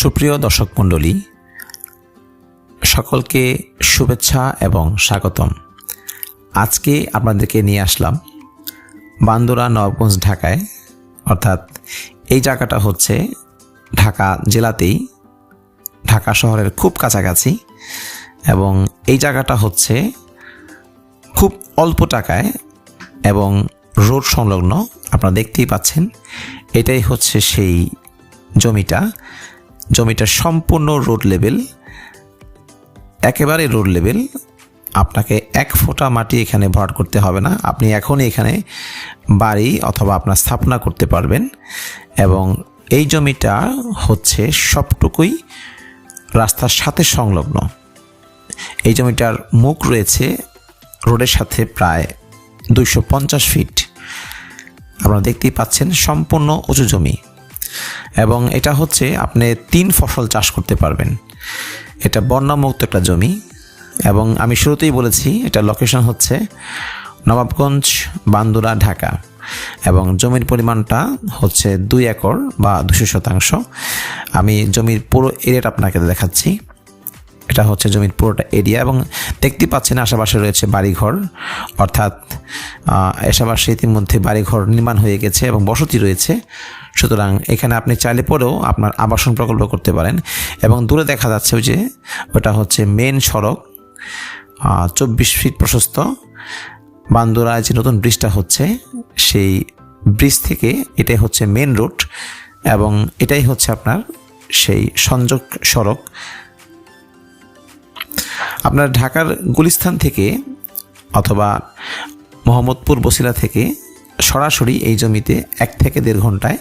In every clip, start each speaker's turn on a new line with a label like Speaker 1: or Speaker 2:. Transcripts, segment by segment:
Speaker 1: সুপ্রিয় দর্শক মণ্ডলী, সকলকে শুভেচ্ছা এবং স্বাগতম। আজকে আপনাদেরকে নিয়ে আসলাম বান্দোরা নবগঞ্জ ঢাকায়, অর্থাৎ এই জায়গাটা হচ্ছে ঢাকা জেলাতেই, ঢাকা শহরের খুব কাছাকাছি এবং এই জায়গাটা হচ্ছে খুব অল্প টাকায় এবং রোড সংলগ্ন, আপনারা দেখতেই পাচ্ছেন। এটাই হচ্ছে সেই জমিটা। জমিটা সম্পূর্ণ রোড লেভেল, একেবারে রোড লেভেল। আপনাকে এক ফোঁটা মাটি এখানে ভরাট করতে হবে না। আপনি এখনই এখানে বাড়ি অথবা আপনার স্থাপনা করতে পারবেন এবং এই জমিটা হচ্ছে সবটুকুই রাস্তার সাথে সংলগ্ন। এই জমিটার মুখ রয়েছে রোডের সাথে প্রায় দুইশো পঞ্চাশ ফিট। আপনারা দেখতেই পাচ্ছেন সম্পূর্ণ উঁচু জমি। এবং এটা হচ্ছে আপনি তিন ফসল চাষ করতে পারবেন। এটা বন্যামুক্ত একটা জমি এবং আমি শুরুতেই বলেছি, এটা লোকেশন হচ্ছে নবাবগঞ্জ, বান্দুরা, ঢাকা এবং জমির পরিমাণটা হচ্ছে দুই একর বা দুশো শতাংশ। আমি জমির পুরো এরিয়াটা আপনাকে দেখাচ্ছি। এটা হচ্ছে জমির পুরোটা এরিয়া এবং দেখতে পাচ্ছেন আশেপাশে রয়েছে বাড়িঘর। অর্থাৎ আশেপাশে ইতিমধ্যে বাড়িঘর নির্মাণ হয়ে গেছে এবং বসতি রয়েছে। সুতরাং এখানে আপনি চাইলে পরেও আপনার আবাসন প্রকল্প করতে পারেন। এবং দূরে দেখা যাচ্ছে যে, ওটা হচ্ছে মেন সড়ক চব্বিশ ফিট প্রশস্ত। বান্দোরায় যে নতুন ব্রিজটা হচ্ছে, সেই ব্রিজ থেকে এটাই হচ্ছে মেন রুট এবং এটাই হচ্ছে আপনার সেই সংযোগ সড়ক। আপনার ঢাকার গুলিস্তান থেকে অথবা মোহাম্মদপুর বসিলা থেকে সরাসরি এই জমিতে এক থেকে দেড় ঘন্টায়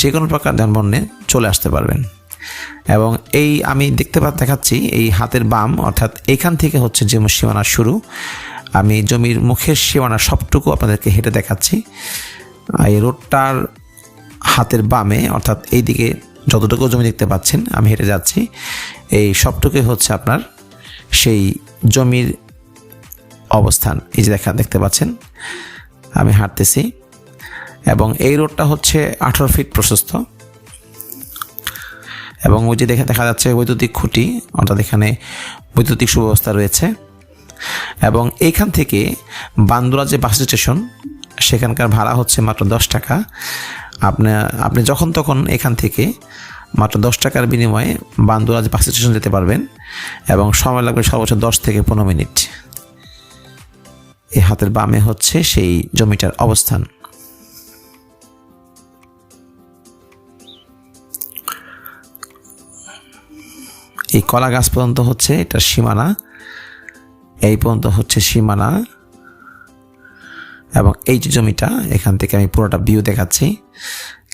Speaker 1: যে কোনো প্রকার যানবাহনে চলে আসতে পারবেন। এবং এই আমি দেখতে পা দেখাচ্ছি এই হাতের বাম, অর্থাৎ এইখান থেকে হচ্ছে যে সীমানা শুরু। আমি জমির মুখের সীমানা সবটুকু আপনাদেরকে হেঁটে দেখাচ্ছি। এই রোডটার হাতের বামে, অর্থাৎ এই দিকে যতটুকু জমি দেখতে পাচ্ছেন, আমি হেঁটে যাচ্ছি। এই সবটুকুই হচ্ছে আপনার সেই জমির অবস্থান। এই যে দেখা দেখতে পাচ্ছেন। আমি হাঁটতেছি। এবং এই রোডটা হচ্ছে আঠারো ফিট প্রশস্ত। এবং ওই যে দেখে দেখা যাচ্ছে বৈদ্যুতিক খুঁটি, অর্থাৎ এখানে বৈদ্যুতিক সুব্যবস্থা রয়েছে। এবং এইখান থেকে বান্দুরা যে বাস স্টেশন, সেখানকার ভাড়া হচ্ছে মাত্র দশ টাকা। আপনি আপনি যখন তখন এখান থেকে মাত্র দশ টাকার বিনিময়ে বান্দুরা যে বাস স্টেশন যেতে পারবেন। এবং সময় লাগবে সর্বোচ্চ দশ থেকে পনেরো মিনিট। এই হাতের বামে হচ্ছে সেই জমিটার অবস্থান। এই কলা গাছ পর্যন্ত হচ্ছে এটার সীমানা। এই পর্যন্ত হচ্ছে সীমানা। এবং এই যে জমিটা, এখান থেকে আমি পুরোটা ভিউ দেখাচ্ছি।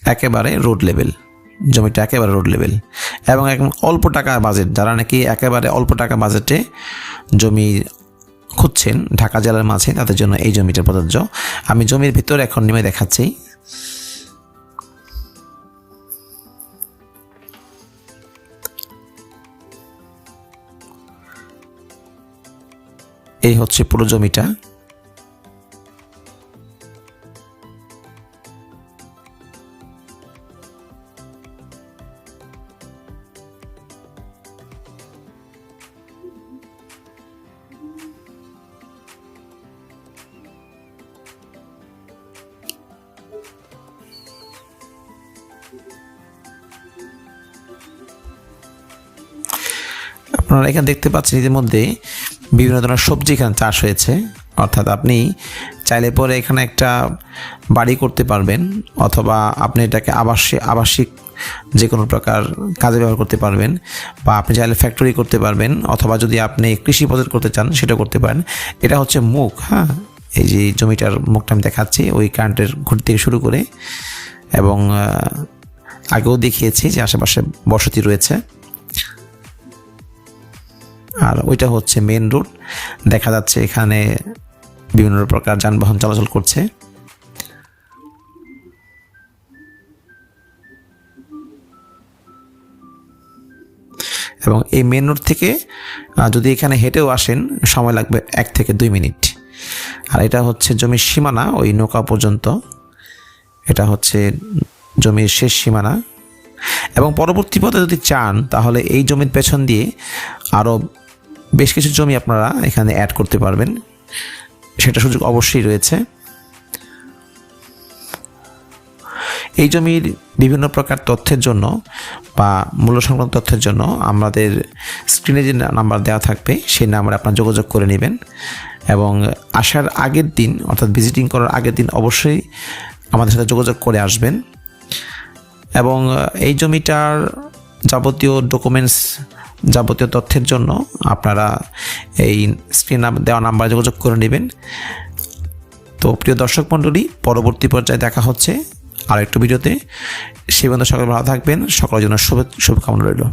Speaker 1: একেবারে রোড লেভেল জমিটা একেবারে রোড লেভেল এবং একদম অল্প টাকা বাজেট যারা নাকি একেবারে অল্প টাকা বাজেটে জমি খুঁজছেন ঢাকা জেলার মাঝে তাদের জন্য এই জমিটা প্রযোজ্য। আমি জমির ভিতরে এখন নেমে দেখাচ্ছি। এই হচ্ছে পুরো জমিটা। আপনারা এখানে দেখতে পাচ্ছেন ইতিমধ্যে বিভিন্ন ধরনের সবজি এখানে চাষ হয়েছে। অর্থাৎ আপনি চাইলে পরে এখানে একটা বাড়ি করতে পারবেন অথবা আপনি এটাকে আবাসিক আবাসিক যে কোনো প্রকার কাজে ব্যবহার করতে পারবেন বা আপনি চাইলে ফ্যাক্টরি করতে পারবেন অথবা যদি আপনি কৃষি প্রজেক্ট করতে চান সেটা করতে পারেন। এটা হচ্ছে মুখ হ্যাঁ? এই যে জমিটার মুখটা আমি দেখাচ্ছি, ওই কারেন্টের ঘুরতে থেকে শুরু করে এবং আগেও দেখিয়েছি যে আশেপাশে বসতি রয়েছে। আর ওইটা হচ্ছে মেন রোড দেখা যাচ্ছে এখানে বিভিন্ন প্রকার যানবাহন চলাচল করছে। এবং এই মেন রোড থেকে যদি এখানে হেঁটেও আসেন, সময় লাগবে এক থেকে দুই মিনিট। আর এটা হচ্ছে জমির সীমানা, ওই নৌকা পর্যন্ত। এটা হচ্ছে জমির শেষ সীমানা। এবং পরবর্তী পথে যদি চান, তাহলে এই জমির পেছন দিয়ে আরও বেশ কিছু জমি আপনারা এখানে অ্যাড করতে পারবেন। সেটা সুযোগ অবশ্যই রয়েছে। এই জমির বিভিন্ন প্রকার তথ্যের জন্য বা মূল্য সংক্রান্ত তথ্যের জন্য আমাদের স্ক্রিনে যে নাম্বার দেওয়া থাকবে, সেই নাম্বারে আপনার যোগাযোগ করে নেবেন। এবং আসার আগের দিন, অর্থাৎ ভিজিটিং করার আগের দিন অবশ্যই আমাদের সাথে যোগাযোগ করে আসবেন। এবং এই জমিটার যাবতীয় ডকুমেন্টস যাবতীয় তথ্যের জন্য আপনারা এই স্ক্রিন দেওয়া নাম্বারে যোগাযোগ করে নেবেন। তো প্রিয় দর্শক মণ্ডলী, পরবর্তী পর্যায়ে দেখা হচ্ছে আর একটু ভিডিওতে। সে বন্ধু সকলে ভালো থাকবেন। সকলের জন্য শুভ শুভকামনা রইল।